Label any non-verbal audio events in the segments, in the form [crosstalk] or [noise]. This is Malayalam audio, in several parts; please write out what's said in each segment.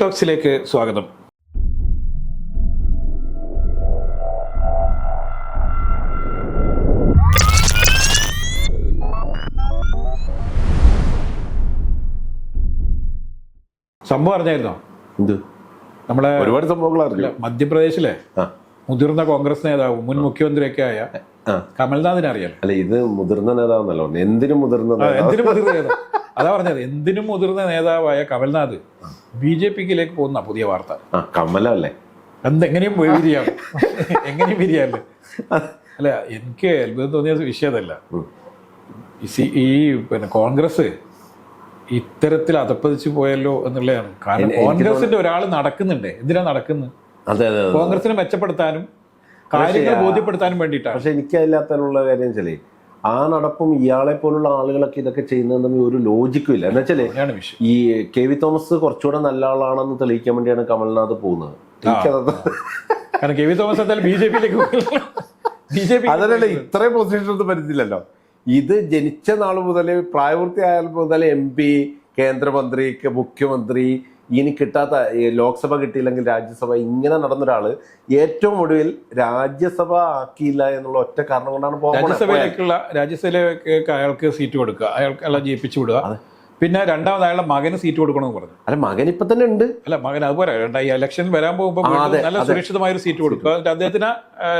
ടോക്സിലേക്ക് സ്വാഗതം. സംഭവം അറിഞ്ഞായിരുന്നോ? എന്ത്? നമ്മളെ ഒരുപാട് സംഭവങ്ങൾ അറിഞ്ഞു. മധ്യപ്രദേശിലെ മുതിർന്ന കോൺഗ്രസ് നേതാവ് മുൻ മുഖ്യമന്ത്രിയൊക്കെ ആയ കമൽനാഥിനെ അറിയാം അല്ല ഇത് മുതിർന്ന നേതാവെന്നല്ലോ എന്തിനും മുതിർന്ന എന്തിനും മുതിർന്ന നേതാവ്. അതാ പറഞ്ഞത് എന്തിനും മുതിർന്ന നേതാവായ കമൽനാഥ് ബി ജെ പിക്കിലേക്ക് പോകുന്ന പുതിയ വാർത്ത. ആ കമലല്ലേ? എന്തെങ്ങനെയും പിരിയാം [laughs] എങ്ങനെയും വിരിയാല്ലേ അല്ല എനിക്ക് അത്ഭുതം തോന്നിയ വിഷയതല്ല. ഈ പിന്നെ കോൺഗ്രസ് ഇത്തരത്തിൽ അതപ്പതിച്ചു പോയല്ലോ എന്നുള്ളതാണ്. കാരണം കോൺഗ്രസിന്റെ ഒരാൾ നടക്കുന്നുണ്ടേ. എന്തിനാ നടക്കുന്നത് അതെ അതെ അതെ. കോൺഗ്രസിനെ മെച്ചപ്പെടുത്താനും കാര്യങ്ങൾ ബോധ്യപ്പെടുത്താനും വേണ്ടിയിട്ടാണ്. പക്ഷെ എനിക്ക് അതിലുള്ള കാര്യം വെച്ചാലേ ആ നടപ്പും ഇയാളെ പോലുള്ള ആളുകളൊക്കെ ഇതൊക്കെ ചെയ്യുന്നത് തമ്മിൽ ഒരു ലോജിക്കും ഇല്ല. എന്ന് വെച്ചാൽ ഈ കെ വി തോമസ് കുറച്ചുകൂടെ നല്ല ആളാണെന്ന് തെളിയിക്കാൻ വേണ്ടിയാണ് കമൽനാഥ് പോകുന്നത്. കാരണം K V Thomas B J പിയിലേക്ക് ബി ജെ പി അതല്ല ഇത്രയും പൊസിഷൻ ഒന്നും വരുന്നില്ലല്ലോ ഇത് ജനിച്ച നാൾ മുതൽ പ്രായപൂർത്തിയായ മുതൽ എം പി കേന്ദ്രമന്ത്രി മുഖ്യമന്ത്രി ഇനി കിട്ടാത്ത ലോക്സഭ കിട്ടിയില്ലെങ്കിൽ രാജ്യസഭ ഇങ്ങനെ നടന്ന ഒരാൾ ഏറ്റവും ഒടുവിൽ രാജ്യസഭ ആക്കിയില്ല എന്നുള്ള ഒറ്റ കാരണം കൊണ്ടാണ് രാജ്യസഭയിലേക്കുള്ള രാജ്യസഭയിലേക്ക് അയാൾക്ക് സീറ്റ് കൊടുക്കുക. അയാൾക്ക് അയാളെ ജയിപ്പിച്ചു വിടുക. പിന്നെ രണ്ടാമത് അയാളുടെ മകന് സീറ്റ് കൊടുക്കണമെന്ന് പറഞ്ഞു. അല്ല മകൻ ഇപ്പൊ തന്നെ ഉണ്ട്. അല്ല മകൻ അതുപോലെ ഈ ഇലക്ഷൻ വരാൻ പോകുമ്പോൾ നല്ല. സുരക്ഷിതമായ ഒരു സീറ്റ് കൊടുക്കുക. എന്നിട്ട് അദ്ദേഹത്തിന്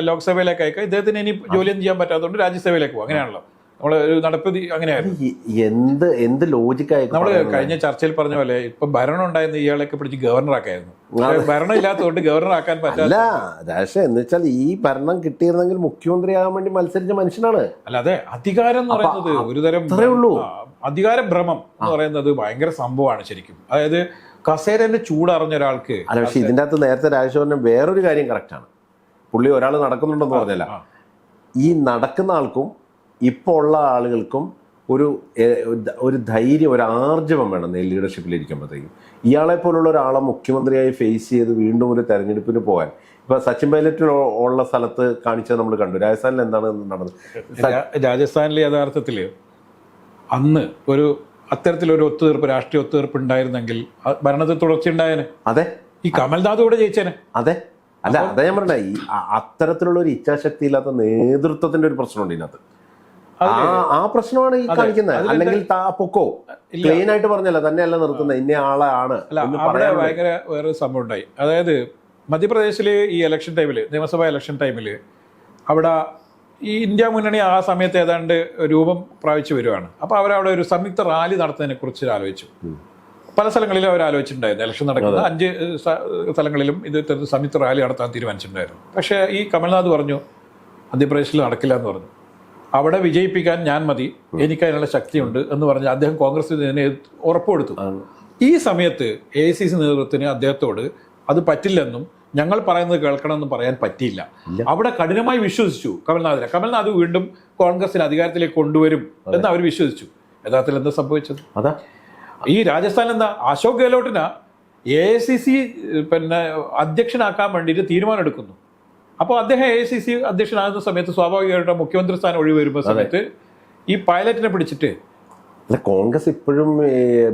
ലോക്സഭയിലേക്ക് അയക്കുക ഇദ്ദേഹത്തിന് ഇനി ജോലിയൊന്നും ചെയ്യാൻ പറ്റാത്തതുകൊണ്ട് രാജ്യസഭയിലേക്ക് പോകും അങ്ങനെയാണല്ലോ. നമ്മളെ ഒരു നടപ്പതി അങ്ങനെയായിരുന്നു. എന്ത് എന്ത് ലോജിക്കായി നമ്മൾ കഴിഞ്ഞ ചർച്ചയിൽ പറഞ്ഞ പോലെ ഇപ്പൊ ഭരണം ഉണ്ടായിരുന്ന ഇയാളൊക്കെ പിടിച്ച് ഗവർണർ ആക്കായിരുന്നു. പക്ഷേ ഭരണം ഇല്ലാത്തതുകൊണ്ട് ഗവർണർ ആക്കാൻ പറ്റില്ല രാഷ എന്ന് വെച്ചാൽ ഈ ഭരണം കിട്ടിയിരുന്നെങ്കിൽ മുഖ്യമന്ത്രിയാകാൻ വേണ്ടി മത്സരിച്ച മനുഷ്യനാണ്. അല്ലാതെ അധികാരം എന്ന് പറയുന്നത് ഒരുതരം ഉള്ളൂ. അധികാര ഭ്രമം എന്ന് പറയുന്നത് ഭയങ്കര സംഭവമാണ് ശരിക്കും. അതായത് കസേരന്റെ ചൂടറിഞ്ഞ ഒരാൾക്ക് അല്ല പക്ഷെ ഇതിന്റെ അകത്ത് നേരത്തെ രാജശോഭനം വേറൊരു കാര്യം കറക്റ്റാണ് പുള്ളി ഒരാൾ നടക്കുന്നുണ്ടെന്ന് പറഞ്ഞല്ല. ഈ നടക്കുന്ന ആൾക്കും ഇപ്പോൾ ഉള്ള ആളുകൾക്കും ഒരു ഒരു ധൈര്യം ഒരു ആർജവം വേണം ലീഡർഷിപ്പിലിരിക്കുമ്പോഴത്തേക്കും ഇയാളെ പോലുള്ള ഒരാളെ മുഖ്യമന്ത്രിയായി ഫേസ് ചെയ്ത് വീണ്ടും ഒരു തെരഞ്ഞെടുപ്പിന് പോകാൻ. ഇപ്പൊ സച്ചിൻ പൈലറ്റിൽ ഉള്ള സ്ഥലത്ത് കാണിച്ചത് നമ്മൾ കണ്ടു. രാജസ്ഥാനിൽ എന്താണ് നടന്നത്? രാജസ്ഥാനിൽ രാജസ്ഥാനിലെ യഥാർത്ഥത്തിൽ അന്ന് ഒരു അത്തരത്തിലൊരു ഒത്തുതീർപ്പ് രാഷ്ട്രീയ ഒത്തുതീർപ്പ് ഉണ്ടായിരുന്നെങ്കിൽ ഭരണത്തിൽ തുടർച്ചയുണ്ടായേനെ അതെ. ഈ കമൽനാഥ് കൂടെ ജയിച്ചേനെ. അതെ. അല്ല അതെ ഞാൻ പറഞ്ഞ ഈ അത്തരത്തിലുള്ള ഒരു ഇച്ഛാശക്തി ഇല്ലാത്ത നേതൃത്വത്തിന്റെ ഒരു പ്രശ്നമുണ്ട് ഇതിനകത്ത്. ആ പ്രശ്നമാണ് ഈ കാണിക്കുന്നത്. അല്ലെങ്കിൽ പൊക്കോ. ക്ലീൻ ആയിട്ട് പറഞ്ഞല്ല തന്നെയല്ല നിർത്തുന്നത്. ഇന്ന ആളാണ് ആണ് അവിടെ ഭയങ്കര വേറൊരു സംഭവം ഉണ്ടായി അതായത് മധ്യപ്രദേശിൽ ഈ ഇലക്ഷൻ ടൈമിൽ നിയമസഭാ ഇലക്ഷൻ ടൈമിൽ അവിടെ ഈ ഇന്ത്യ മുന്നണി ആ സമയത്ത് ഏതാണ്ട് രൂപം പ്രാപിച്ചു വരുവാണ്. അപ്പോൾ അവരവിടെ ഒരു സംയുക്ത റാലി നടത്തുന്നതിനെ കുറിച്ച് ആലോചിച്ചു. പല സ്ഥലങ്ങളിലും അവർ ആലോചിച്ചിട്ടുണ്ടായിരുന്നു. ഇലക്ഷൻ നടക്കുന്നത് അഞ്ച് സ്ഥലങ്ങളിലും ഇത് സംയുക്ത റാലി നടത്താൻ തീരുമാനിച്ചിട്ടുണ്ടായിരുന്നു. പക്ഷേ ഈ കമൽനാഥ് പറഞ്ഞു മധ്യപ്രദേശിൽ നടക്കില്ല എന്ന് പറഞ്ഞു. അവിടെ വിജയിപ്പിക്കാൻ ഞാൻ മതി എനിക്ക് അതിനുള്ള ശക്തിയുണ്ട് എന്ന് പറഞ്ഞ് അദ്ദേഹം കോൺഗ്രസ് ഇതിനെ ഉറപ്പ് കൊടുത്തു ഈ സമയത്ത് എ സി സി നേതൃത്വത്തിന് അദ്ദേഹത്തോട് അത് പറ്റില്ലെന്നും ഞങ്ങൾ പറയുന്നത് കേൾക്കണമെന്നും പറയാൻ പറ്റിയില്ല. അവിടെ കഠിനമായി വിശ്വസിച്ചു കമൽനാഥിനെ. കമൽനാഥ് വീണ്ടും കോൺഗ്രസിന് അധികാരത്തിലേക്ക് കൊണ്ടുവരും എന്ന് അവർ വിശ്വസിച്ചു. യഥാർത്ഥത്തിൽ എന്താ സംഭവിച്ചത്? അതാ. ഈ രാജസ്ഥാൻ എന്താ? അശോക് ഗെഹ്ലോട്ടിന് എ ഐ സി സി പിന്നെ അധ്യക്ഷനാക്കാൻ വേണ്ടിയിട്ട് തീരുമാനം എടുക്കുന്നു അപ്പോൾ അദ്ദേഹം എ സി സി അധ്യക്ഷനാകുന്ന സമയത്ത് സ്വാഭാവികമായിട്ടും മുഖ്യമന്ത്രി സ്ഥാനം ഒഴിവ് വരുമ്പോൾ സമയത്ത് ഈ പൈലറ്റിനെ പിടിച്ചിട്ട് അല്ല കോൺഗ്രസ് ഇപ്പോഴും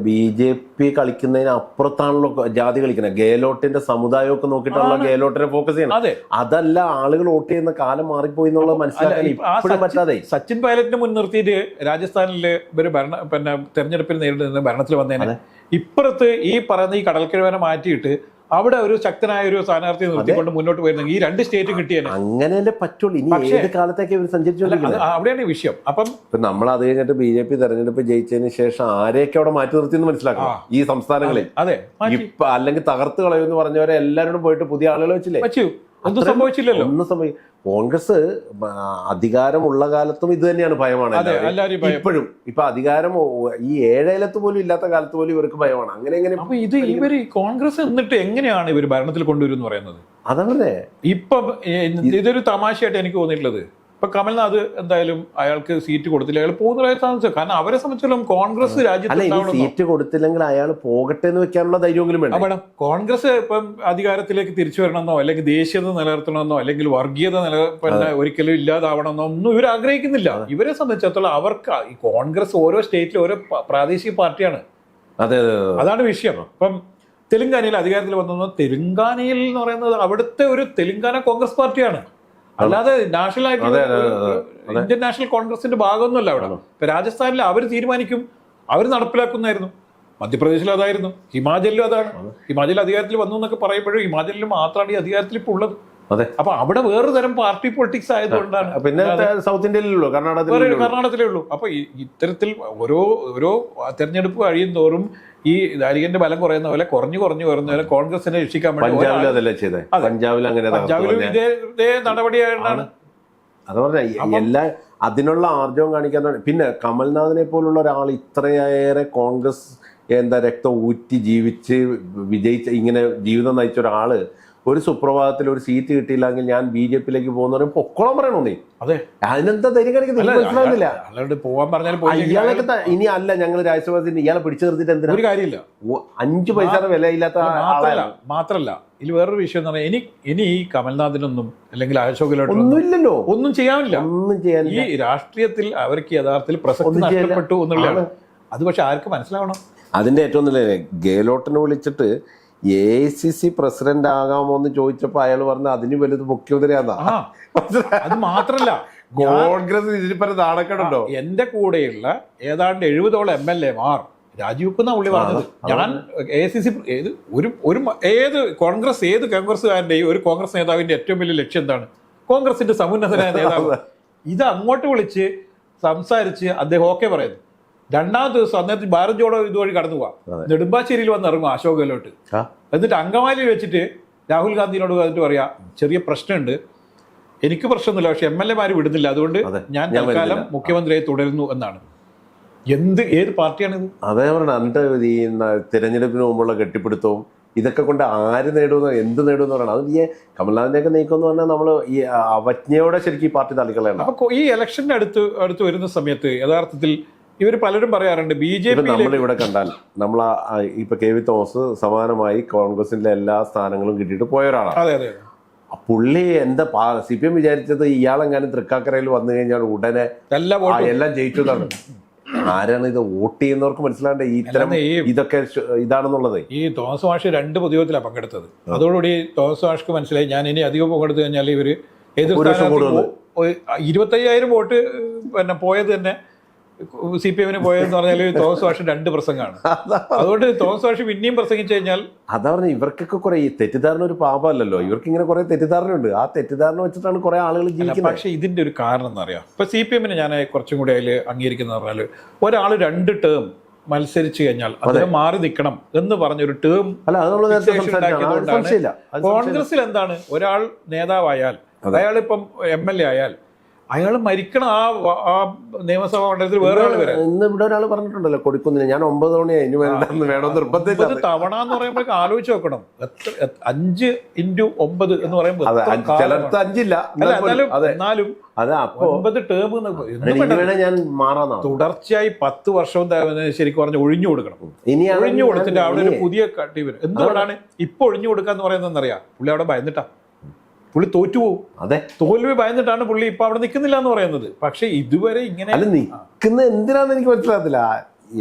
ബി ജെ പി കളിക്കുന്നതിന് അപ്പുറത്താണല്ലോ ജാതി കളിക്കുന്നത്. ഗേലോട്ടിന്റെ സമുദായമൊക്കെ നോക്കിയിട്ടാണല്ലോ ഗേലോട്ടിനെ ഫോക്കസ് ചെയ്യണം അതെ. അതല്ല ആളുകൾ വോട്ട് ചെയ്യുന്ന കാലം മാറിപ്പോയി എന്നുള്ളത് മനസ്സിലാക്കാൻ സച്ചിൻ- പറ്റാതെ. സച്ചിൻ പൈലറ്റിനെ മുൻനിർത്തിയിട്ട് രാജസ്ഥാനിൽ ഒരു ഭരണ പിന്നെ തെരഞ്ഞെടുപ്പിൽ നേരിടുന്ന ഭരണത്തിൽ വന്നേനെ ഇപ്പുറത്ത് ഈ പറയുന്ന ഈ കടൽക്കിഴവനെ മാറ്റിയിട്ട് അവിടെ ഒരു ശക്തനായ ഒരു സ്ഥാനാർത്ഥി നിർത്തിക്കൊണ്ട് മുന്നോട്ട് പോയിരുന്നെങ്കിൽ ഈ രണ്ട് സ്റ്റേറ്റ് കിട്ടിയേനെ അങ്ങനെയല്ലേ പറ്റുള്ളൂ. ഇനി ഏത് കാലത്തേക്ക് ഇവർ സഞ്ചരിച്ചുകൊണ്ടിരിക്കുന്നത്? അവിടെയാണ് ഈ വിഷയം. അപ്പം ഇപ്പൊ നമ്മൾ അത് കഴിഞ്ഞിട്ട് ബി ജെ പി തെരഞ്ഞെടുപ്പ് ജയിച്ചതിന് ശേഷം ആരെയൊക്കെ അവിടെ മാറ്റി നിർത്തിയെന്ന് മനസ്സിലാക്കണം? ഈ സംസ്ഥാനങ്ങളിൽ. അതെ ഇപ്പൊ അല്ലെങ്കിൽ തകർത്ത് കളയുമെന്ന് പറഞ്ഞവരെ എല്ലാവരും പോയിട്ട് പുതിയ ആളുകൾ വെച്ചില്ലേ? ഒന്നും സംഭവിച്ചില്ലല്ലോ. ഒന്നും സംഭവി കോൺഗ്രസ് അധികാരമുള്ള കാലത്തും ഇത് തന്നെയാണ് ഭയമാണ് ഇപ്പോഴും. ഇപ്പൊ അധികാരം ഈ ഏഴേലത്ത് പോലും ഇല്ലാത്ത കാലത്ത് പോലും ഇവർക്ക് ഭയമാണ്. അങ്ങനെ എങ്ങനെ അപ്പൊ ഇത് ഇവർ കോൺഗ്രസ് എന്നിട്ട് എങ്ങനെയാണ് ഇവർ ഭരണത്തിൽ കൊണ്ടുവരുന്നത് പറയുന്നത്? അതല്ലേ ഇപ്പൊ ഇതൊരു തമാശയായിട്ട് എനിക്ക് തോന്നിയിട്ടുള്ളത്. ഇപ്പൊ കമൽനാഥ് എന്തായാലും അയാൾക്ക് സീറ്റ് കൊടുത്തില്ല. അയാൾ പോകുന്നതായി താമസിച്ചു? കാരണം അവരെ സംബന്ധിച്ചിടത്തോളം കോൺഗ്രസ് രാജ്യത്ത് സീറ്റ് കൊടുത്തില്ലെങ്കിൽ അയാൾ പോകട്ടെ എന്ന് വെക്കാനുള്ള ധൈര്യമെങ്കിലും വേണം മേഡം. കോൺഗ്രസ് ഇപ്പം അധികാരത്തിലേക്ക് തിരിച്ചു വരണമെന്നോ അല്ലെങ്കിൽ ദേശീയത നിലനിർത്തണമെന്നോ അല്ലെങ്കിൽ വർഗീയത നില പിന്നെ ഒരിക്കലും ഇല്ലാതാവണമെന്നോ ഒന്നും ഇവർ ആഗ്രഹിക്കുന്നില്ല. ഇവരെ സംബന്ധിച്ചിടത്തോളം അവർക്ക് ഈ കോൺഗ്രസ് ഓരോ സ്റ്റേറ്റിലും ഓരോ പ്രാദേശിക പാർട്ടിയാണ്. അതെ അതെ അതെ. അതാണ് വിഷയം. ഇപ്പം തെലുങ്കാനയിൽ അധികാരത്തിൽ വന്നത് തെലുങ്കാനയിൽ എന്ന് പറയുന്നത് അവിടുത്തെ ഒരു തെലുങ്കാന കോൺഗ്രസ് പാർട്ടിയാണ്. അല്ലാതെ നാഷണൽ ആയിട്ട്. ഇന്ത്യൻ നാഷണൽ കോൺഗ്രസിന്റെ ഭാഗമൊന്നുമല്ല അവിടെ. ഇപ്പൊ രാജസ്ഥാനിൽ അവർ തീരുമാനിക്കും. അവർ നടപ്പിലാക്കുന്നായിരുന്നു മധ്യപ്രദേശിൽ അതായിരുന്നു. ഹിമാചലിലും അതാണ്. ഹിമാചൽ അധികാരത്തിൽ വന്നു എന്നൊക്കെ പറയുമ്പോഴും ഹിമാചലിൽ മാത്രമാണ് ഈ അധികാരത്തിൽ ഇപ്പോൾ ഉള്ളത്. അതെ. അപ്പൊ അവിടെ വേറൊരു തരം പാർട്ടി പൊളിറ്റിക്സ് ആയതുകൊണ്ടാണ്. പിന്നെ സൗത്ത് ഇന്ത്യയിലുള്ളൂ വേറെ കർണാടകത്തിൽ കർണാടകത്തിലേ ഉള്ളൂ. അപ്പൊ ഇത്തരത്തിൽ ഓരോ ഓരോ തെരഞ്ഞെടുപ്പ് കഴിയും തോറും ഈ ദാരികന്റെ ബലം കുറയുന്ന പോലെ കുറഞ്ഞു കുറഞ്ഞു കുറഞ്ഞ പോലെ കോൺഗ്രസിനെ രക്ഷിക്കാൻ വേണ്ടി പഞ്ചാബിൽ അതല്ല പഞ്ചാബിൽ അങ്ങനെ തകർത്തു പഞ്ചാബിലും കളഞ്ഞ. ഇതേ ഇതേ നടപടിയായിട്ടാണ് അത് പറഞ്ഞ എല്ലാ അതിനുള്ള ആർജവം കാണിക്കാൻ പിന്നെ കമൽനാഥിനെ പോലുള്ള ഒരാൾ ഇത്രയേറെ കോൺഗ്രസ് എന്താ രക്തം ഊറ്റി ജീവിച്ച് വിജയിച്ച ഇങ്ങനെ ജീവിതം നയിച്ച ഒരാൾ ഒരു സുപ്രഭാതത്തിൽ ഒരു സീറ്റ് കിട്ടിയില്ലെങ്കിൽ ഞാൻ ബി ജെ പിയിലേക്ക് പോകുന്ന പൊക്കോളം പറയണോ നീ? അതെ. അതിനെന്താ ധൈര്യം കാണിക്കുന്നത് മനസ്സിലാവുന്നില്ല. പറഞ്ഞാൽ ഇയാളൊക്കെ ഇനി അല്ല ഞങ്ങൾ രാജ്യസഭ ഇയാളെ പിടിച്ചു നിർത്തിട്ട് എന്തിനാ? ഒരു കാര്യമില്ല. അഞ്ചു അഞ്ച് പൈസയുടെ വിലയില്ലാത്ത മാത്രല്ല ഇതിൽ വേറൊരു വിഷയം എന്ന് പറഞ്ഞാൽ ഇനി ഇനി ഈ കമൽനാഥിനൊന്നും അല്ലെങ്കിൽ അശോക് ഒന്നുമില്ലല്ലോ. ഒന്നും ചെയ്യാനില്ല. ഒന്നും ചെയ്യാനില്ല. ഈ രാഷ്ട്രീയത്തിൽ അവർക്ക് യഥാർത്ഥത്തിൽ പ്രസക്തി. നഷ്ടപ്പെട്ടു എന്നുള്ളതാണ്. അത് പക്ഷെ ആർക്ക് മനസ്സിലാവണം? അതിന്റെ ഏറ്റവും നല്ല ഗേലോട്ടിനെ വിളിച്ചിട്ട് A I C C president ആകാമോ എന്ന് ചോദിച്ചപ്പോ അയാൾ പറഞ്ഞ അതിന് വലുത് മുഖ്യമന്ത്രിയാന്നാ. അത് മാത്രല്ല. കോൺഗ്രസ് ഇതിനിപ്പോ നാണക്കേടുണ്ടോ? എന്റെ കൂടെയുള്ള ഏതാണ്ട് എഴുപതോളം എം എൽ എ മാർ രാജീവ് രാജിവെക്കുന്ന പുള്ളി പറഞ്ഞത്. ഞാൻ എ സി സി ഏത് ഒരു ഒരു ഏത് കോൺഗ്രസ് ഏത് കോൺഗ്രസ്സുകാരന്റെയും ഒരു കോൺഗ്രസ് നേതാവിന്റെ ഏറ്റവും വലിയ ലക്ഷ്യം എന്താണ്? കോൺഗ്രസിന്റെ സമുന്നതനായ നേതാവ്. ഇത് അങ്ങോട്ട് വിളിച്ച് സംസാരിച്ച് അദ്ദേഹം ഓക്കെ പറയുന്നു. രണ്ടാമത്തെ ദിവസം അന്നേരത്തെ ഭാരത് ജോഡോ ഇതുവഴി കടന്നു പോവാം. നെടുമ്പാശ്ശേരിയിൽ വന്ന് ഇറങ്ങും അശോക് ഗെഹ്ലോട്ട് എന്നിട്ട് അങ്കമാലിയിൽ വെച്ചിട്ട് രാഹുൽ ഗാന്ധിയോട് വന്നിട്ട് പറയാ ചെറിയ പ്രശ്നമുണ്ട്. എനിക്ക് പ്രശ്നമൊന്നുമില്ല പക്ഷെ എം എൽ എമാർ വിടുന്നില്ല. അതുകൊണ്ട് ഞാൻ തൽക്കാലം. മുഖ്യമന്ത്രിയെ തുടരുന്നു എന്നാണ്. എന്ത് ഏത് പാർട്ടിയാണിത്? അതേ പറഞ്ഞ എന്നിട്ട് ഈ തിരഞ്ഞെടുപ്പിന് മുമ്പുള്ള കെട്ടിപ്പിടുത്തവും ഇതൊക്കെ കൊണ്ട് ആര് നേടുമെന്ന് എന്ത് നേടുമെന്ന് പറയണം. അത് ഈ കമൽനാഥിനെയൊക്കെ ഒക്കെ നീക്കം എന്ന് പറഞ്ഞാൽ നമ്മൾ ഈ അവജ്ഞയോടെ ശരിക്കും ഈ പാർട്ടി തള്ളിക്കളയണം. അപ്പൊ ഈ ഇലക്ഷന്റെ അടുത്ത് അടുത്ത് വരുന്ന സമയത്ത് യഥാർത്ഥത്തിൽ ഇവർ പലരും പറയാറുണ്ട് ബി ജെ പി ഇവിടെ കണ്ടാൽ നമ്മൾ ഇപ്പൊ കെ വി തോമസ് സമാനമായി കോൺഗ്രസിന്റെ എല്ലാ സ്ഥാനങ്ങളും കിട്ടിയിട്ട് പോയ ഒരാളാണ് അതെ അതെ. പുള്ളി എന്താ സി പി എം വിചാരിച്ചത് ഇയാളെങ്ങാനും തൃക്കാക്കരയിൽ വന്നു കഴിഞ്ഞാൽ ഉടനെ എല്ലാ ജയിച്ചു എന്നാണ് ആരാണ് ഇത് വോട്ട് ചെയ്യുന്നവർക്ക് മനസ്സിലാണ്ട് ഇത്തരം ഇതൊക്കെ ഇതാണെന്നുള്ളത്. ഈ തോമസ് മാഷ് രണ്ട് പൊതുയോഗത്തിലാണ് പങ്കെടുത്തത്. അതോടുകൂടി തോമസ് മാഷ്ക്ക് മനസ്സിലായി ഞാൻ ഇനി അധികം പങ്കെടുത്തു കഴിഞ്ഞാൽ ഇവർ എതിർ ഒരു ഇരുപത്തയ്യായിരം വോട്ട് പിന്നെ പോയത് തന്നെ സി പി എമ്മിന് പോയതെന്ന് പറഞ്ഞാൽ തോമസ് വാഷ് രണ്ട് പ്രസംഗമാണ്. [laughs] അതുകൊണ്ട് തോമസ് വാഷ് പിന്നെയും പ്രസംഗിച്ചു കഴിഞ്ഞാൽ അതാ പറഞ്ഞ ഇവർക്കൊക്കെ കുറെ ഈ തെറ്റിദ്ധാരണ ഒരു പാപമല്ലല്ലോ. ഇവർക്ക് ഇങ്ങനെ കുറെ തെറ്റിദ്ധാരണയുണ്ട്. ആ തെറ്റിദ്ധാരണ വെച്ചിട്ടാണ് കുറെ ആളുകൾ ജീവിക്കുന്നത്. പക്ഷേ ഇതിന്റെ ഒരു കാരണം എന്ന് അറിയാം ഇപ്പൊ സി പി എമ്മിന് ഞാൻ കുറച്ചും കൂടി അതിൽ അംഗീകരിക്കുന്ന പറഞ്ഞാൽ ഒരാൾ രണ്ട് ടേം മത്സരിച്ചു കഴിഞ്ഞാൽ അദ്ദേഹം മാറി നിൽക്കണം എന്ന് പറഞ്ഞൊരു ടേം. കോൺഗ്രസിൽ എന്താണ് ഒരാൾ നേതാവായാൽ അയാൾ ഇപ്പം എം എൽ എ ആയാൽ അയാൾ മരിക്കണം ആ ആ നിയമസഭാ മണ്ഡലത്തിൽ വേറെ ആൾ വരാൻ. ഇന്ന് ഇവിടെ ഒരാൾ പറഞ്ഞിട്ടുണ്ടല്ലോ കൊടുക്കുന്നില്ല. ഞാൻ ഒമ്പത് തവണയായി ഇനി വേണ്ടെന്ന് വേണം നിർബന്ധമില്ല ഒമ്പത് തവണ എന്ന് പറയുമ്പോഴേക്ക് ആലോചിച്ച് നോക്കണം. എത്ര അഞ്ച് ഇന്റു ഒമ്പത് എന്ന് പറയുമ്പോൾ അഞ്ചില്ല. എന്നാലും അതെ. അപ്പോ ഒമ്പത് ടേം ഞാൻ മാറാം തുടർച്ചയായി പത്ത് വർഷം ശരിക്കും പറഞ്ഞ ഒഴിഞ്ഞു കൊടുക്കണം. ഇനി ഒഴിഞ്ഞു കൊടുത്തിട്ട് അവിടെ ഒരു പുതിയ കട്ടി വരും എന്തുകൊണ്ടാണ് ഇപ്പൊ ഒഴിഞ്ഞു കൊടുക്കാന്ന് പറയുന്നത് അറിയാം പുള്ളി അവിടെ ഭയന്നിട്ടാ. പുള്ളി തോറ്റുപോകും അതെ. തോൽവി ഭയന്നിട്ടാണ് പുള്ളി ഇപ്പൊ അവിടെ നിൽക്കുന്നില്ല എന്ന് പറയുന്നത്. പക്ഷെ ഇതുവരെ ഇങ്ങനെ അല്ല നിൽക്കുന്ന എന്തിനാന്ന് എനിക്ക് മനസ്സിലാകത്തില്ല.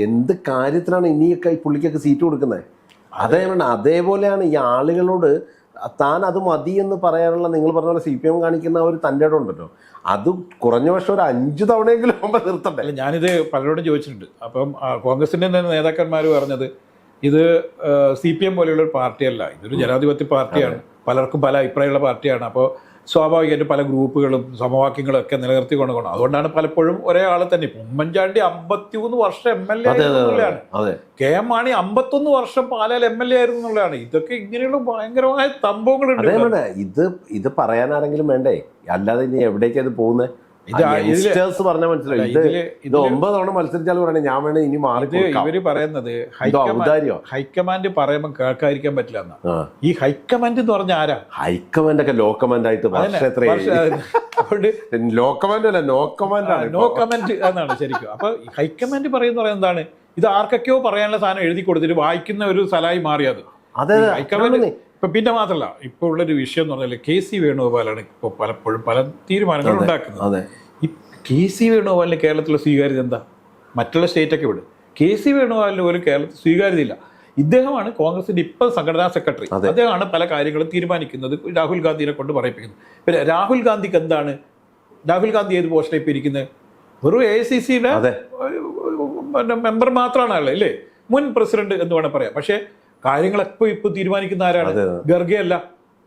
എന്ത് കാര്യത്തിലാണ് ഇനിയൊക്കെ ഈ പുള്ളിക്കൊക്കെ സീറ്റ് കൊടുക്കുന്നത്? അതേ അതേപോലെയാണ് ഈ ആളുകളോട് താൻ അത് മതി എന്ന് പറയാനുള്ള നിങ്ങൾ പറഞ്ഞ പോലെ സി പി എം കാണിക്കുന്ന ഒരു തന്റെ ഇടം ഉണ്ടല്ലോ. അത് കുറഞ്ഞ പക്ഷം ഒരു അഞ്ചു തവണയെങ്കിലും ആകുമ്പോൾ നിർത്തണ്ടേ? ഞാനിത് പലരോടും ചോദിച്ചിട്ടുണ്ട്. അപ്പം കോൺഗ്രസിന്റെ തന്നെ നേതാക്കന്മാർ പറഞ്ഞത് ഇത് സി പി എം പോലെയുള്ള ഒരു പാർട്ടിയല്ല. ഇതൊരു ജനാധിപത്യ പാർട്ടിയാണ്. പലർക്കും പല അഭിപ്രായമുള്ള പാർട്ടിയാണ്. അപ്പോൾ സ്വാഭാവികമായിട്ട് പല ഗ്രൂപ്പുകളും സമവാക്യങ്ങളും ഒക്കെ നിലനിർത്തിക്കൊണ്ട് പോകണം. അതുകൊണ്ടാണ് പലപ്പോഴും ഒരേ ആളെ തന്നെ ഇപ്പം ഉമ്മൻചാണ്ടി അമ്പത്തിമൂന്ന് വർഷം എം എൽ എ അതെ അതെ അതെ ആയിരുന്നു കെ എം മാണി അമ്പത്തൊന്ന് വർഷം പാലാൽ എം എൽ എ ആയിരുന്നു എന്നുള്ളതാണ്. ഇതൊക്കെ ഇങ്ങനെയുള്ള ഭയങ്കരമായ സംഭവങ്ങളുണ്ട് ഇത് ഇത് പറയാൻ ആരെങ്കിലും വേണ്ടേ? അല്ലാതെ ഇനി എവിടേക്കത് ഇത് പോകുന്നത് പറഞ്ഞാൽ മനസ്സിലായി. ഇത് ഒമ്പത് തവണ മത്സരിച്ചാൽ പറയണേ ഞാൻ വേണേ ഇനി മാറി ഇവർ പറയുന്നത് ഹൈക്കമാൻഡ് പറയുമ്പോൾ കേൾക്കാതിരിക്കാൻ പറ്റില്ല എന്നാ. ഈ ഹൈക്കമാൻഡ് എന്ന് പറഞ്ഞ ആരാ? ഹൈക്കമാൻഡ് ഒക്കെ ലോ കമാൻഡ് ആയിട്ട് വർഷം പക്ഷെ എത്രയായി അതുകൊണ്ട് [laughs] ലോ കമാൻഡ് അല്ല നോ കമാൻഡ് ആണ് നോ കമാൻഡ് എന്നാണ് ശരിക്കും. അപ്പൊ ഹൈക്കമാൻഡ് പറയുന്ന പറയുന്നത് എന്താണ്? ഇത് ആർക്കൊക്കെയോ പറയാനുള്ള സാധനം എഴുതി കൊടുത്തിട്ട് വായിക്കുന്ന ഒരു സ്ഥലമായി മാറിയത്. അതെ ഹൈക്കമാൻഡ് ഇപ്പൊ പിന്നെ മാത്രമല്ല ഇപ്പൊ ഉള്ളൊരു വിഷയം എന്ന് പറഞ്ഞാൽ കെ സി വേണുഗോപാലാണ് ഇപ്പോൾ പലപ്പോഴും പല തീരുമാനങ്ങൾ ഉണ്ടാക്കുന്നത്. അതെ. ഈ കെ സി വേണുഗോപാലിന് കേരളത്തിലെ സ്വീകാര്യത എന്താ? മറ്റുള്ള സ്റ്റേറ്റൊക്കെ വിടും. കെ സി വേണുഗോപാലിന് പോലും കേരളത്തിൽ സ്വീകാര്യതയില്ല. ഇദ്ദേഹമാണ് കോൺഗ്രസിന്റെ ഇപ്പം സംഘടനാ സെക്രട്ടറി. അദ്ദേഹമാണ് പല കാര്യങ്ങളും തീരുമാനിക്കുന്നത് രാഹുൽ ഗാന്ധിനെ കൊണ്ട് പറയിപ്പിക്കുന്നത്. പിന്നെ രാഹുൽ ഗാന്ധിക്ക് എന്താണ്? രാഹുൽ ഗാന്ധി ഏത് പോസ്റ്റിലെ ഇപ്പൊ ഇരിക്കുന്നത് വെറും എ ഐ സി സിയുടെ മെമ്പർ മാത്രമാണ് അയാൾ അല്ലേ? മുൻ പ്രസിഡന്റ് എന്ന് വേണം പറയാം. പക്ഷേ കാര്യങ്ങളൊക്കെ ഇപ്പൊ തീരുമാനിക്കുന്ന ആരാണ്? ഗർഗയല്ല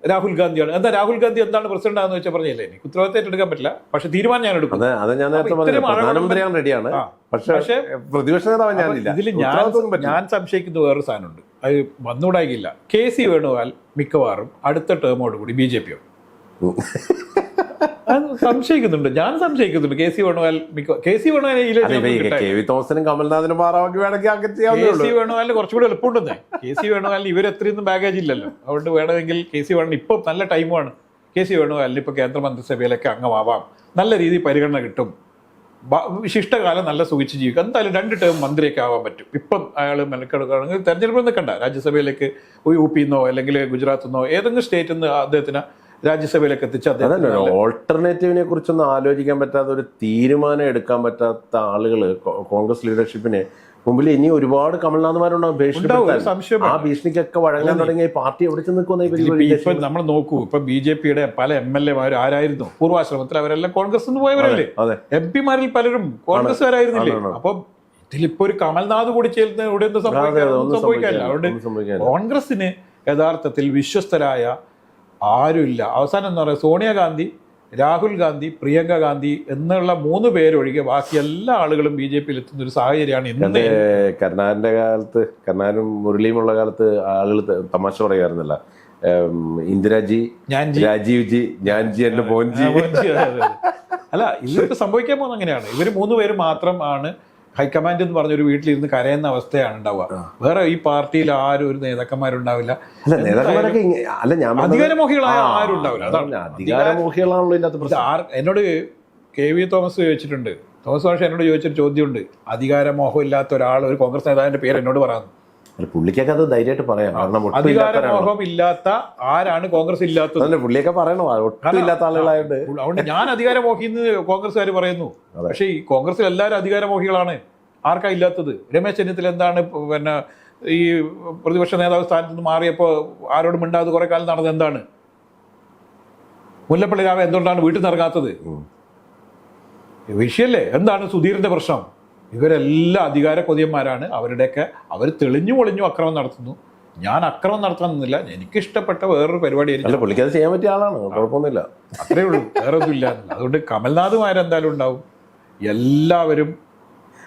രാഹുൽ ഗാന്ധിയാണ്. എന്താ രാഹുൽ ഗാന്ധി എന്താണ് പ്രസിഡന്റ് ആണെന്ന് വെച്ചാൽ പറഞ്ഞില്ലേ? എനിക്ക് ഉത്തരവാദിത്തം ഏറ്റെടുക്കാൻ പറ്റില്ല. പക്ഷെ തീരുമാനം ഞാൻ എടുക്കും. അതെ ഞാൻ നേരത്തെ പ്രധാനമന്ത്രിയാൻ റെഡിയാണ് പക്ഷെ പക്ഷേ പ്രതിപക്ഷ നേതാവ് ഞാനില്ല ഇതിൽ ഞാൻ ഞാൻ സംശയിക്കുന്ന വേറൊരു സാധനമുണ്ട്. അത് വന്നുകൂടായില്ല. കെ സി വേണുഗോപാൽ മിക്കവാറും അടുത്ത ടേമോടുകൂടി ബി ജെ പിയോ? [laughs] സംശയിക്കുന്നുണ്ട്. ഞാൻ സംശയിക്കുന്നുണ്ട്. കെ സി വേണുവാൽ കെ സി വേണുഗോപാൽ അതെ ഇപ്പൊ ഈ കെ വി തോമസിനും കമൽനാഥിനും മാറാവാക്കി വേണമെങ്കിൽ കെ സി വേണുവാലിന് കുറച്ചുകൂടി എളുപ്പമുണ്ടെന്നേ. കെ സി വേണുവാലിന് ഇവർ എത്രയൊന്നും ബാഗേജ് ഇല്ലല്ലോ. അതുകൊണ്ട് വേണമെങ്കിൽ കെ സി വേണം ഇപ്പം നല്ല ടൈമാണ് കെ സി വേണുവാലിന് ഇപ്പൊ കേന്ദ്രമന്ത്രിസഭയിലൊക്കെ അംഗമാവാം. നല്ല രീതിയിൽ പരിഗണന കിട്ടും. വിശിഷ്ടകാലം നല്ല സുഖിച്ച് ജീവിക്കും. എന്തായാലും രണ്ട് ടേം മന്ത്രിയൊക്കെ ആവാൻ പറ്റും. ഇപ്പം അയാൾ മെനക്കെടുക്കുകയാണെങ്കിൽ തെരഞ്ഞെടുപ്പ് നിൽക്കണ്ട. രാജ്യസഭയിലേക്ക് യു പിന്നോ അല്ലെങ്കിൽ ഗുജറാത്തിൽ നിന്നോ ഏതെങ്കിലും സ്റ്റേറ്റിൽ നിന്ന് അദ്ദേഹത്തിന് രാജ്യസഭയിലേക്ക് എത്തിച്ച ഓൾട്ടർനേറ്റീവിനെ കുറിച്ചൊന്നും ആലോചിക്കാൻ പറ്റാത്ത ഒരു തീരുമാനം എടുക്കാൻ പറ്റാത്ത ആളുകൾ കോൺഗ്രസ് ലീഡർഷിപ്പിന് മുമ്പിൽ ഇനി ഒരുപാട് കമൽനാഥ്മാരുണ്ടാവും ആ ഭീഷണിക്കൊക്കെ വഴങ്ങാൻ തുടങ്ങിയ പാർട്ടി എവിടെ ചെന്ന് നിൽക്കുന്ന നമ്മൾ നോക്കൂ ഇപ്പൊ ബി ജെ പിയുടെ പല എം എൽ എമാർ ആരായിരുന്നു? പൂർവാശ്രമത്തിൽ അവരെല്ലാം കോൺഗ്രസ് പോയവരല്ലേ? എം പിമാരിൽ പലരും കോൺഗ്രസ്സുകാരായിരുന്നില്ലേ അപ്പൊ ഇതിലിപ്പോ ഒരു കമൽനാഥ് കൂടി ചേർന്ന് ഇവിടെ ഒന്നും സംഭവിക്കാനില്ല. അതുകൊണ്ട് കോൺഗ്രസിന് യഥാർത്ഥത്തിൽ വിശ്വസ്തരായ ആരുമില്ല. അവസാനം എന്ന് പറയുക സോണിയാഗാന്ധി രാഹുൽ ഗാന്ധി പ്രിയങ്ക ഗാന്ധി എന്നുള്ള മൂന്ന് പേരൊഴികെ ബാക്കി എല്ലാ ആളുകളും ബി ജെ പിയിൽ എത്തുന്ന ഒരു സാഹചര്യമാണ് ഇന്ന്. എന്റെ കരുണാകരന്റെ കാലത്ത് കരുണാകരനും മുരളിയുമുള്ള കാലത്ത് ആളുകൾ തമാശ പറയാറുന്നില്ല ഇന്ദിരാജി ഞാൻജി. രാജീവ് ജി ഞാൻ ജി എന്റെ മോൻജി. അല്ല ഇതിപ്പോ സംഭവിക്കാൻ പോകുന്ന അങ്ങനെയാണ്. ഇവർ മൂന്ന് പേര് മാത്രമാണ് ഹൈക്കമാൻഡ് എന്ന് പറഞ്ഞൊരു വീട്ടിലിരുന്ന് കരയുന്ന അവസ്ഥയാണ് ഉണ്ടാവുക. വേറെ ഈ പാർട്ടിയിൽ ആരും ഒരു നേതാക്കന്മാരുണ്ടാവില്ല. അല്ല ഞാൻ അധികാരമോഹികളായ ആരും ഉണ്ടാവില്ല അതാണ്. അധികാരമോഹികളാണല്ലോ ആർ- എന്നോട് കെ വി തോമസ് ചോദിച്ചിട്ടുണ്ട്. തോമസ് ഭാഷ എന്നോട് ചോദിച്ചൊരു ചോദ്യമുണ്ട്. അധികാരമോഹം ഇല്ലാത്ത ഒരാൾ ഒരു കോൺഗ്രസ് നേതാവിന്റെ പേര് എന്നോട് പറയാം. അല്ല, പുള്ളിക്കൊക്കെ അത് ധൈര്യമായിട്ട് പറയാം. കാരണം ഒട്ടും ഇല്ലാത്ത ആരാണ് കോൺഗ്രസ് ഇല്ലാത്തത്? പുള്ളിയൊക്കെ പറയണോ? ഒട്ടും ഇല്ലാത്ത ആളുകളായിട്ട് അതുകൊണ്ട് ഞാൻ അധികാരമോഹി എന്ന് കോൺഗ്രസ്സുകാർ പറയുന്നു. പക്ഷേ ഈ കോൺഗ്രസിൽ എല്ലാവരും അധികാരമോഹികളാണ് ആർക്കാ ഇല്ലാത്തത്? രമേശ് ചെന്നിത്തല എന്താണ് പിന്നെ ഈ പ്രതിപക്ഷ നേതാവ് സ്ഥാനത്ത് നിന്ന് മാറിയപ്പോൾ ആരോടും മിണ്ടാതെ കുറെ കാലം നടന്നത് എന്താണ്? മുല്ലപ്പള്ളി രാമ എന്തുകൊണ്ടാണ് വീട്ടിൽ നിന്ന് ഇറങ്ങാത്തത്? വിഷയല്ലേ? എന്താണ് സുധീറിന്റെ പ്രശ്നം? ഇവരെല്ലാം അധികാര കൊതിയന്മാരാണ് അവരുടെയൊക്കെ അവർ തെളിഞ്ഞു പൊളിഞ്ഞു അക്രമം നടത്തുന്നു. ഞാൻ അക്രമം നടത്താൻ നിന്നില്ല എനിക്ക് ഇഷ്ടപ്പെട്ട വേറൊരു അല്ല പുള്ളിക്ക് അത് ചെയ്യാൻ പറ്റിയ ആളാണ്. കുഴപ്പമൊന്നുമില്ല. അത്രേ ഉള്ളൂ. വേറെ ഒന്നുമില്ല അതുകൊണ്ട് കമൽനാഥുമാരെന്തായാലും ഉണ്ടാവും. എല്ലാവരും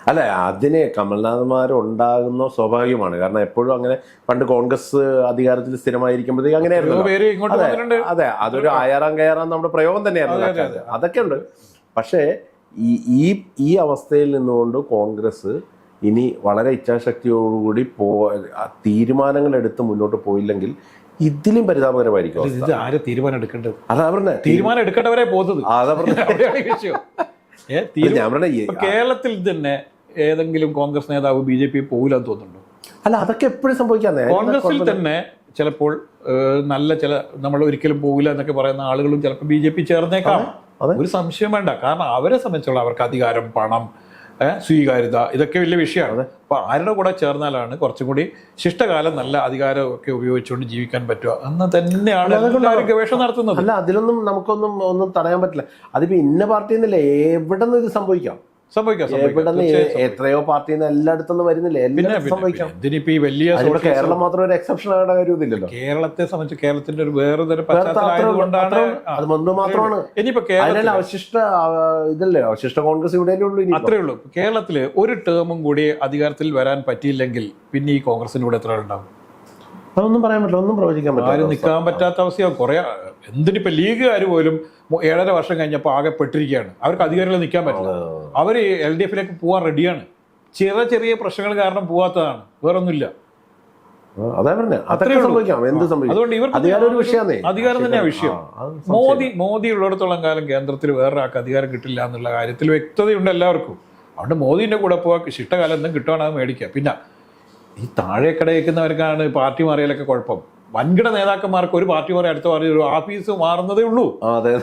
അല്ല അതിന് കമൽനാഥന്മാർ ഉണ്ടാകുന്ന സ്വാഭാവികമാണ്. കാരണം എപ്പോഴും അങ്ങനെ പണ്ട് കോൺഗ്രസ് അധികാരത്തിൽ സ്ഥിരമായിരിക്കുമ്പോഴത്തേക്ക് അങ്ങനെ അങ്ങനെയായിരുന്നു പേര് ഇങ്ങോട്ട് അതെ അതെ അതൊരു ആയാറാം കയറാൻ നമ്മുടെ പ്രയോഗം തന്നെയായിരുന്നു അതെ, അതെ, അതൊക്കെ. ഉണ്ട് പക്ഷേ ഈ ഈ ഈ അവസ്ഥയിൽ നിന്നുകൊണ്ട് കോൺഗ്രസ് ഇനി വളരെ ഇച്ഛാശക്തിയോടുകൂടി പോ തീരുമാനങ്ങൾ എടുത്ത് മുന്നോട്ട് പോയില്ലെങ്കിൽ ഇതിലും പരിതാപകരമായിരിക്കും. ഇത് ആര് തീരുമാനം എടുക്കേണ്ടത്? അതാ പറഞ്ഞ തീരുമാനം എടുക്കേണ്ടവരെ പോകുന്നത്. അതാ [laughs] പറഞ്ഞ കേരളത്തിൽ തന്നെ ഏതെങ്കിലും കോൺഗ്രസ് നേതാവ് ബി ജെ പി പോകില്ലെന്ന് തോന്നുന്നുണ്ടോ? അല്ല അതൊക്കെ എപ്പോഴും സംഭവിക്കാൻ കോൺഗ്രസിൽ തന്നെ ചിലപ്പോൾ നല്ല ചില നമ്മൾ ഒരിക്കലും പോകില്ല എന്നൊക്കെ പറയുന്ന ആളുകളും ചിലപ്പോൾ ബി ജെ പി ചേർന്നേക്കാം. ഒരു സംശയം വേണ്ട. കാരണം അവരെ സംബന്ധിച്ചുള്ള അവർക്ക് അധികാരം പണം സ്വീകാര്യത ഇതൊക്കെ വലിയ വിഷയമാണ്. അപ്പൊ ആരുടെ കൂടെ ചേർന്നാലാണ് കുറച്ചും കൂടി ശിഷ്ടകാലം നല്ല അധികാരം ഒക്കെ ഉപയോഗിച്ചുകൊണ്ട് ജീവിക്കാൻ പറ്റുക. എന്ന് തന്നെയാണ് ഗവേഷണം നടത്തുന്നത്. അല്ല അതിലൊന്നും നമുക്കൊന്നും ഒന്നും തടയാൻ പറ്റില്ല. അതിപ്പോ ഇന്ന പാർട്ടി എന്നില്ല എവിടെ നിന്ന് ഇത് സംഭവിക്കാം? സംഭവിക്കാം എത്രയോ പാർട്ടിയിൽ നിന്ന് എല്ലായിടത്തുനിന്ന് വരുന്നില്ല. സംഭവിക്കാം. ഈ വലിയ കേരളം മാത്രം ഒരു എക്സെപ്ഷൻ ആയിട്ട് കാര്യമൊന്നുമില്ലല്ലോ കേരളത്തെ സംബന്ധിച്ച് കേരളത്തിന്റെ ഒരു വേറെ തരം പശ്ചാത്തലമായതുകൊണ്ടാണ് അത് മാത്രമാണ്. ഇനിയിപ്പോ കേരളത്തിൽ അവശിഷ്ട ഇതല്ലേ? അവശിഷ്ട കോൺഗ്രസ് ഇവിടെ ഉള്ളൂ അത്രേ ഉള്ളൂ. കേരളത്തിൽ ഒരു ടേമും കൂടി അധികാരത്തിൽ വരാൻ പറ്റിയില്ലെങ്കിൽ പിന്നെ ഈ കോൺഗ്രസിന്റെ കൂടെ എത്ര ഉണ്ടാവും അതൊന്നും പറയാൻ പറ്റില്ല ഒന്നും പ്രവചിക്കാൻ പറ്റില്ല ആരും നിൽക്കാൻ പറ്റാത്ത അവസ്ഥയാണ് കുറെ എന്തിനിപ്പോ ലീഗുകാർ പോലും ഏഴര വർഷം കഴിഞ്ഞപ്പോൾ ആകെ പെട്ടിരിക്കുകയാണ്. അവർക്ക് അധികാരികൾ നിൽക്കാൻ പറ്റില്ല. അവർ എൽ ഡി എഫിലേക്ക് പോകാൻ റെഡിയാണ്. ചെറിയ ചെറിയ പ്രശ്നങ്ങൾ കാരണം പോവാത്തതാണ്. വേറൊന്നുമില്ല. അതാ പറഞ്ഞ. സംഭവിക്കാം. എന്ത് സംഭവിക്കും? അതുകൊണ്ട് ഇവർക്ക് അധികാരം ഒരു വിഷയമാണേ അധികാരം തന്നെയാണ് വിഷയം. മോദി മോദി ഉള്ളിടത്തോളം കാലം കേന്ദ്രത്തിൽ വേറൊരാൾക്ക് അധികാരം കിട്ടില്ല എന്നുള്ള കാര്യത്തിൽ വ്യക്തതയുണ്ട് എല്ലാവർക്കും. അതുകൊണ്ട് മോദിന്റെ കൂടെ പോവാ. ശിഷ്ടകാലം എന്തും കിട്ടുവാണെങ്കിൽ അത് മേടിക്കുക പിന്നെ ഈ താഴെ കടയിക്കുന്നവർക്കാണ് പാർട്ടി മാറിയാലൊക്കെ കുഴപ്പം. വൻകിട നേതാക്കന്മാർക്ക് ഒരു പാർട്ടി മാറി അടുത്ത പാർട്ടി ഒരു ഓഫീസ് മാറുന്നതേ ഉള്ളൂ. അതെ.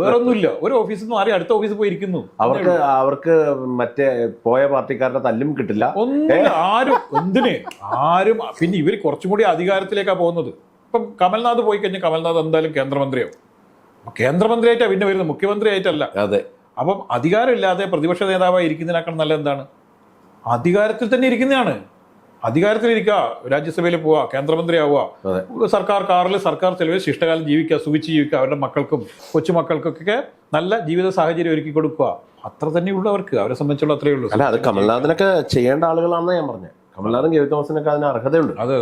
വേറൊന്നുമില്ല. ഒരു ഓഫീസിൽ നിന്ന് മാറി അടുത്ത ഓഫീസിൽ പോയിരിക്കുന്നു. അവർക്ക് അവർക്ക് മറ്റേ പോയ പാർട്ടിക്കാരുടെ തല്ലും കിട്ടില്ല. ഒന്നും ആരും എന്തിനെ? ആരും പിന്നെ ഇവർ കുറച്ചും കൂടി അധികാരത്തിലേക്കാണ് പോകുന്നത്. ഇപ്പം കമൽനാഥ് പോയി കഴിഞ്ഞാൽ കമൽനാഥ് എന്തായാലും കേന്ദ്രമന്ത്രിയാവും. കേന്ദ്രമന്ത്രിയായിട്ടാണ് പിന്നെ വരുന്നത്. മുഖ്യമന്ത്രി ആയിട്ടല്ല അതെ. അപ്പം അധികാരമില്ലാതെ പ്രതിപക്ഷ നേതാവായി ഇരിക്കുന്നതിനേക്കാൾ നല്ല എന്താണ് അധികാരത്തിൽ തന്നെ ഇരിക്കുന്നതാണ്. അധികാരത്തിൽ ഇരിക്കുക രാജ്യസഭയിൽ പോവുക കേന്ദ്രമന്ത്രിയാവുക. സർക്കാർ കാറിൽ സർക്കാർ ചെലവിൽ ശിഷ്ടകാലം ജീവിക്കുക സുഖിച്ച് ജീവിക്കുക അവരുടെ മക്കൾക്കും കൊച്ചുമക്കൾക്കൊക്കെ നല്ല ജീവിത സാഹചര്യം ഒരുക്കി കൊടുക്കുക. അത്ര തന്നെ ഉള്ളൂ അവർക്ക്. അവരെ സംബന്ധിച്ചുള്ള അത്രയേ ഉള്ളൂ. അല്ല അത് കമൽനാഥിനൊക്കെ ചെയ്യേണ്ട ആളുകളാണെന്ന് ഞാൻ പറഞ്ഞത് കമൽനാഥും കെ തോമസിനൊക്കെ അതിന് അർഹതയുണ്ട്. അത്.